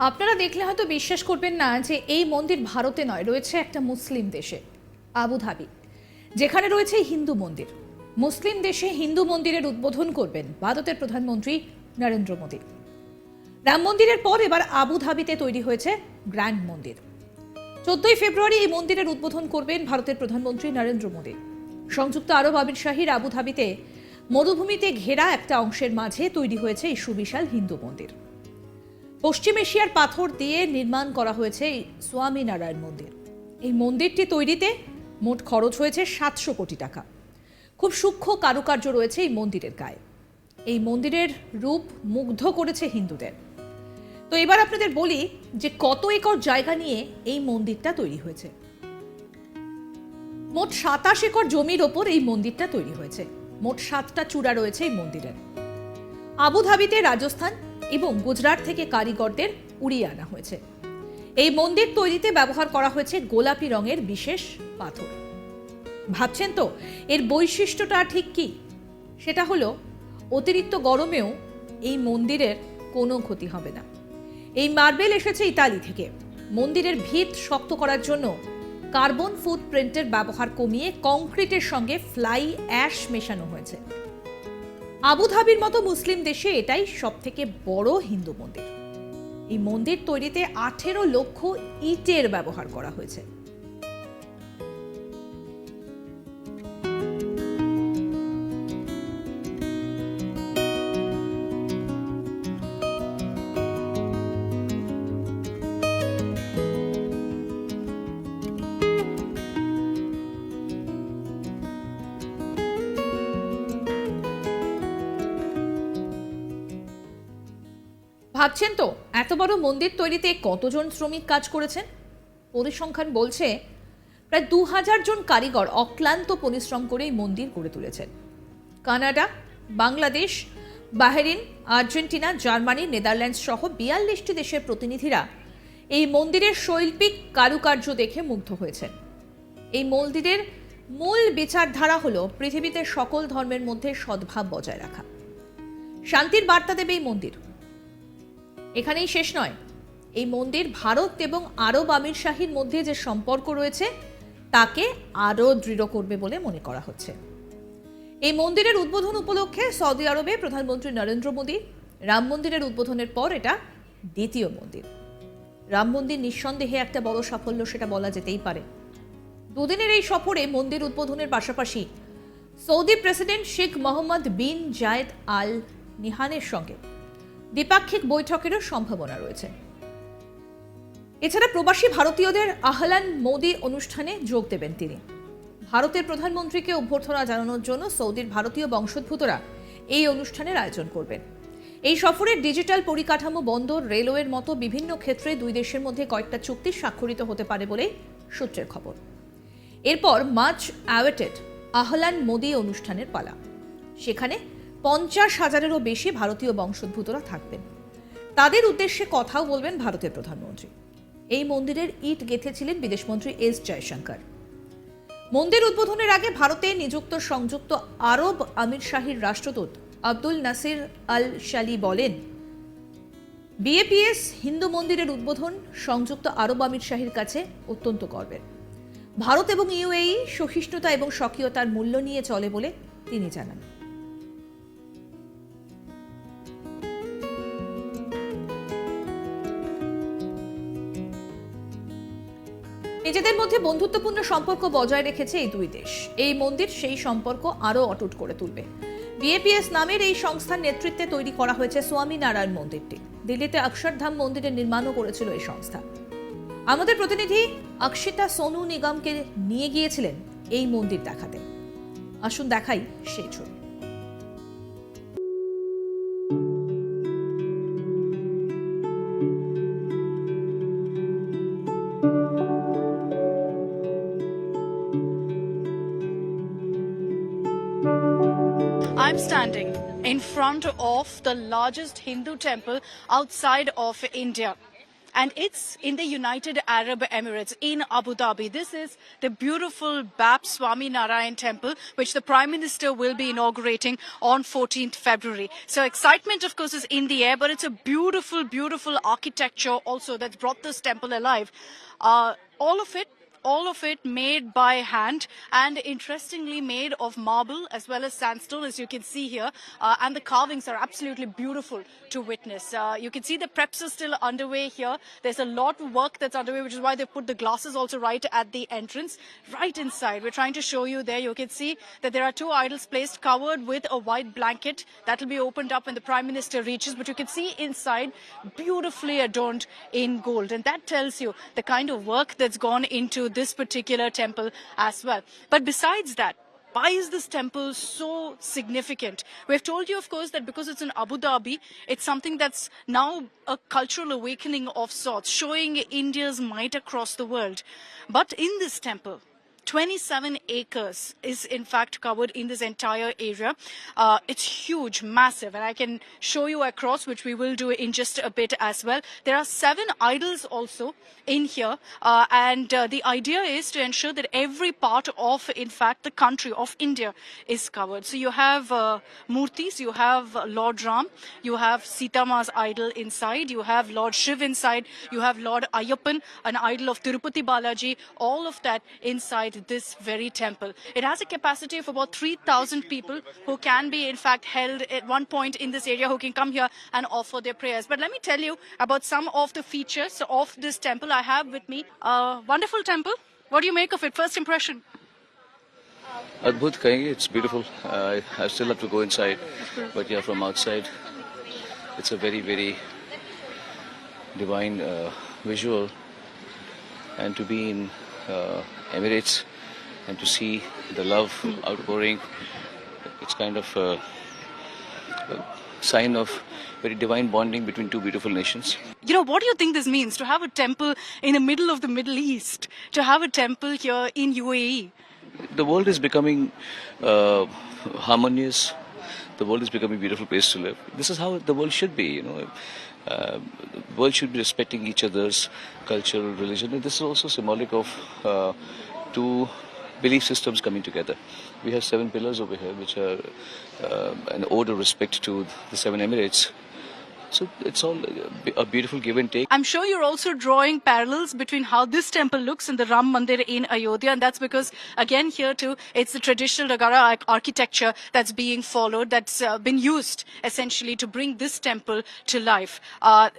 আপনারা দেখলে হয়তো বিশ্বাস করবেন না যে এই মন্দির ভারতে নয়, রয়েছে একটা মুসলিম দেশে আবুধাবি যেখানে রয়েছে হিন্দু মন্দির। মুসলিম দেশে হিন্দু মন্দিরের উদ্বোধন করবেন ভারতের প্রধানমন্ত্রী নরেন্দ্র মোদী। রাম মন্দিরের পর এবার আবুধাবিতে তৈরি হয়েছে গ্র্যান্ড মন্দির। চোদ্দই ফেব্রুয়ারি এই মন্দিরের উদ্বোধন করবেন ভারতের প্রধানমন্ত্রী নরেন্দ্র মোদী। সংযুক্ত আরব আমির শাহীর আবুধাবিতে মরুভূমিতে ঘেরা একটা অংশের মাঝে তৈরি হয়েছে এই সুবিশাল হিন্দু মন্দির। পশ্চিম এশিয়ার পাথর দিয়ে নির্মাণ করা হয়েছে এই স্বামীনারায়ণ মন্দির। এই মন্দিরটি তৈরিতে মোট খরচ হয়েছে সাতশো কোটি টাকা। খুব সূক্ষ্ম কারুকার্য রয়েছে এই মন্দিরের গায়ে। এই মন্দিরের রূপ মুগ্ধ করেছে হিন্দুদের। তো এবার আপনাদের বলি যে কত একর জায়গা নিয়ে এই মন্দিরটা তৈরি হয়েছে। মোট সাতাশ একর জমির ওপর এই মন্দিরটা তৈরি হয়েছে। মোট সাতটা চূড়া রয়েছে এই মন্দিরের। আবুধাবিতে রাজস্থান এবং গুজরাট থেকে কারিগরদের উড়িয়ে আনা হয়েছে। এই মন্দির তৈরিতে ব্যবহার করা হয়েছে গোলাপি রঙের বিশেষ পাথর। ভাবছেন তো, এর বৈশিষ্ট্যটা ঠিক কি? সেটা হলো, অতিরিক্ত গরমেও এই মন্দিরের কোনো ক্ষতি হবে না। এই মার্বেল এসেছে ইতালি থেকে। মন্দিরের ভিত শক্ত করার জন্য কার্বন ফুটপ্রিন্টের ব্যবহার কমিয়ে কংক্রিটের সঙ্গে ফ্লাই অ্যাশ মেশানো হয়েছে। আবুধাবির মতো মুসলিম দেশে এটাই সব থেকে বড় হিন্দু মন্দির। এই মন্দির তৈরিতে আঠেরো লক্ষ ইটের ব্যবহার করা হয়েছে। ভাবছেন তো, এত বড় মন্দির তৈরিতে কতজন শ্রমিক কাজ করেছেন? পরিসংখ্যান বলছে, প্রায় দু হাজার জন কারিগর অক্লান্ত পরিশ্রম করে এই মন্দির গড়ে তুলেছেন। Canada, Bangladesh, Bahrain, Argentina, Germany, Netherlands সহ বিয়াল্লিশটি দেশের প্রতিনিধিরা এই মন্দিরের শৈল্পিক কারুকার্য দেখে মুগ্ধ হয়েছেন। এই মন্দিরের মূল বিচারধারা হলো পৃথিবীতে সকল ধর্মের মধ্যে সদ্ভাব বজায় রাখা। শান্তির বার্তা দেবে এই মন্দির। এখানেই শেষ নয়। এই মন্দির ভারত এবং আরব আমির শাহীর মধ্যে যে সম্পর্ক রয়েছে, তাকে আরও দৃঢ় করবে বলে মনে করা হচ্ছে। এই মন্দিরের উদ্বোধন উপলক্ষে সৌদি আরবে প্রধানমন্ত্রী নরেন্দ্র মোদী, রাম মন্দিরের উদ্বোধনের পর এটা দ্বিতীয় মন্দির। রাম মন্দির নিঃসন্দেহে একটা বড় সাফল্য সেটা বলা যেতেই পারে। দুদিনের এই সফরে মন্দির উদ্বোধনের পাশাপাশি Saudi president Sheikh Mohammed bin Zayed Al নিহানের সঙ্গে দ্বিপাক্ষিক বৈঠকেরও সম্ভাবনা রয়েছে। এছাড়া প্রবাসী ভারতীয়দের আহলান মোদি অনুষ্ঠানে যোগ দেবেন তিনি। ভারতের প্রধানমন্ত্রীকে অভ্যর্থনা জানানোর জন্য সৌদির ভারতীয় বংশোদ্ভূতরা এই অনুষ্ঠানের আয়োজন করবেন। এই সফরের ডিজিটাল পরিকাঠামো বন্দর, রেলওয়ের মতো বিভিন্ন ক্ষেত্রে দুই দেশের মধ্যে কয়েকটা চুক্তি স্বাক্ষরিত হতে পারে বলে সূত্রের খবর। এরপর মার্চ অ্যাওয়েটেড আহলান মোদি অনুষ্ঠানের পালা। সেখানে পঞ্চাশ হাজারেরও বেশি ভারতীয় বংশোদ্ভূতরা থাকবেন। তাদের উদ্দেশ্যে কথাও বলবেন ভারতের প্রধানমন্ত্রী। এই মন্দিরের ইট গেঁথেছিলেন বিদেশমন্ত্রী এস জয়শঙ্কর। মন্দির উদ্বোধনের আগে ভারতে নিযুক্ত সংযুক্ত আরব আমির শাহীর রাষ্ট্রদূত আব্দুল নাসির আল শালি বলেন, বিএপিএস হিন্দু মন্দিরের উদ্বোধন সংযুক্ত আরব আমির শাহীর কাছে অত্যন্ত গর্বের। ভারত এবং ইউএই সহিষ্ণুতা এবং স্বকীয়তার মূল্য নিয়ে চলে বলে তিনি জানান। নিজেদের মধ্যে বন্ধুত্বপূর্ণ সম্পর্ক বজায় রেখেছে এই দুই দেশ। এই মন্দির সেই সম্পর্ক আরও অটুট করে তুলবে। বিএপিএস নামের এই সংস্থার নেতৃত্বে তৈরি করা হয়েছে স্বামী নারায়ণ মন্দিরটি। দিল্লিতে অক্ষরধাম মন্দিরের নির্মাণও করেছিল এই সংস্থা। আমাদের প্রতিনিধি অক্ষিতা সোনু নিগমকে নিয়ে গিয়েছিলেন এই মন্দির দেখাতে। আসুন দেখাই সেই ছবি। I'm standing in front of the largest Hindu temple outside of India. and it's in the United Arab Emirates in Abu Dhabi. This is the beautiful Bab Swami Narayan temple, which the Prime Minister will be inaugurating on 14th February. So excitement, of course, is in the air, but it's a beautiful, beautiful architecture also that's brought this temple alive. Uh, all of it all of it made by hand and interestingly made of marble as well as sandstone as you can see here. Uh, and the carvings are absolutely beautiful to witness. Uh, you can see the preps are still underway here. There's a lot of work that's underway which is why they put the glasses also right at the entrance right inside. We're trying to show you there. You can see that there are two idols placed covered with a white blanket that will be opened up when the prime minister reaches but you can see inside beautifully adorned in gold. And that tells you the kind of work that's gone into this particular temple as well but besides that why is this temple so significant? We've told you, of course, that because it's in Abu Dhabi, it's something that's now a cultural awakening of sorts, showing India's might across the world. But in this temple, 27 acres is in fact covered in this entire area. Uh, it's huge, massive, and I can show you across, which we will do in just a bit as well. There are seven idols also in here, uh, and uh, the idea is to ensure that every part of, in fact, the country of India is covered. So you have uh, murtis, you have Lord Ram, you have Sita Ma's idol inside, you have Lord Shiv inside, you have Lord Ayyappan, an idol of Tirupati Balaji, all of that inside this very temple. It has a capacity of about 3,000 people who can be, in fact, held at one point in this area who can come here and offer their prayers. But let me tell you about some of the features of this temple. I have with me a wonderful temple. What do you make of it? First impression? Adbhut kahenge, it's beautiful. Uh, I still have to go inside, but yeah, from outside, it's a very, very divine uh, visual. And to be in uh, Emirates and to see the love outpouring, it's kind of a, a sign of very divine bonding between two beautiful nations. You know, what do you think this means to have a temple in the middle of the Middle East, to have a temple here in? UAE? the world is becoming uh, harmonious. The world is becoming a beautiful place to live. This is how the world should be. You know, uh, world should be respecting each other's culture, religion, and this is also symbolic of uh, two belief systems coming together. We have seven pillars over here, which are uh, an ode of respect to the seven Emirates. So it's all a beautiful give and take. I'm sure you're also drawing parallels between how this temple looks and the Ram Mandir in Ayodhya, and that's because, again, here too, it's the traditional Nagara architecture that's being followed, that's uh, been used essentially to bring this temple to life. Uh,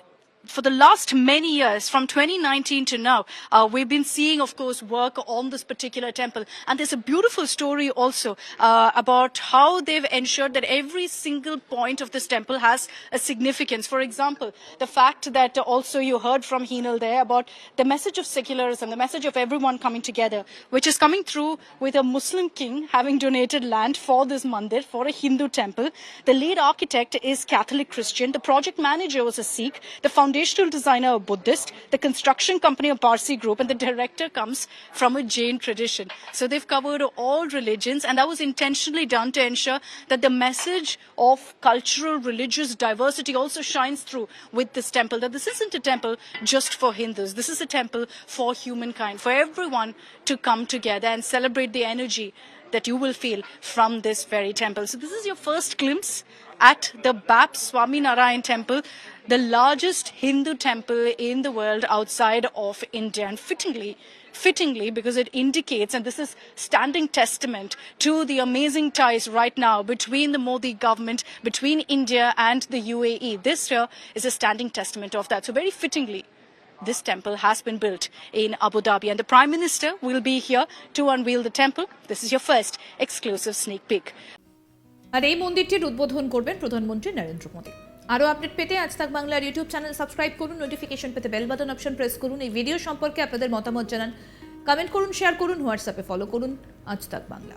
for the last many years, from 2019 to now, uh, we've been seeing, of course, work on this particular temple. And there's a beautiful story also uh, about how they've ensured that every single point of this temple has a significance. For example, the fact that also you heard from Heenal there about the message of secularism, the message of everyone coming together, which is coming through with a Muslim king having donated land for this mandir, for a Hindu temple. The lead architect is Catholic Christian. The project manager was a Sikh. The foundational designer a Buddhist. The construction company a Parsi group. And the director comes from a Jain tradition. So they've covered all religions. And that was intentionally done to ensure that the message of cultural, religious diversity also shines through with this temple. That this isn't a temple just for Hindus. This is a temple for humankind, for everyone to come together and celebrate the energy that you will feel from this very temple. So this is your first glimpse at the Bap Swami Narayan temple, the largest Hindu temple in the world outside of India. And fittingly, fittingly, because it indicates, and this is standing testament to the amazing ties right now between the Modi government, between India and the UAE. This year is a standing testament of that. So very fittingly, this temple has been built in Abu Dhabi, and the Prime Minister will be here to unveil the temple. This is your first exclusive sneak peek. আর এই মন্দিরটির উদ্বোধন করবেন প্রধানমন্ত্রী নরেন্দ্র মোদী। আরও update পেতে আজ তাক বাংলার ইউটিউব চ্যানেল সাবস্ক্রাইব করুন, নোটিফিকেশন পেতে বেল বাটন, অপশন প্রেস করুন। এই ভিডিও সম্পর্কে আপনাদের মতামত জানান, কমেন্ট করুন, শেয়ার করুন, হোয়াটসঅ্যাপে ফলো করুন আজ তাক বাংলা।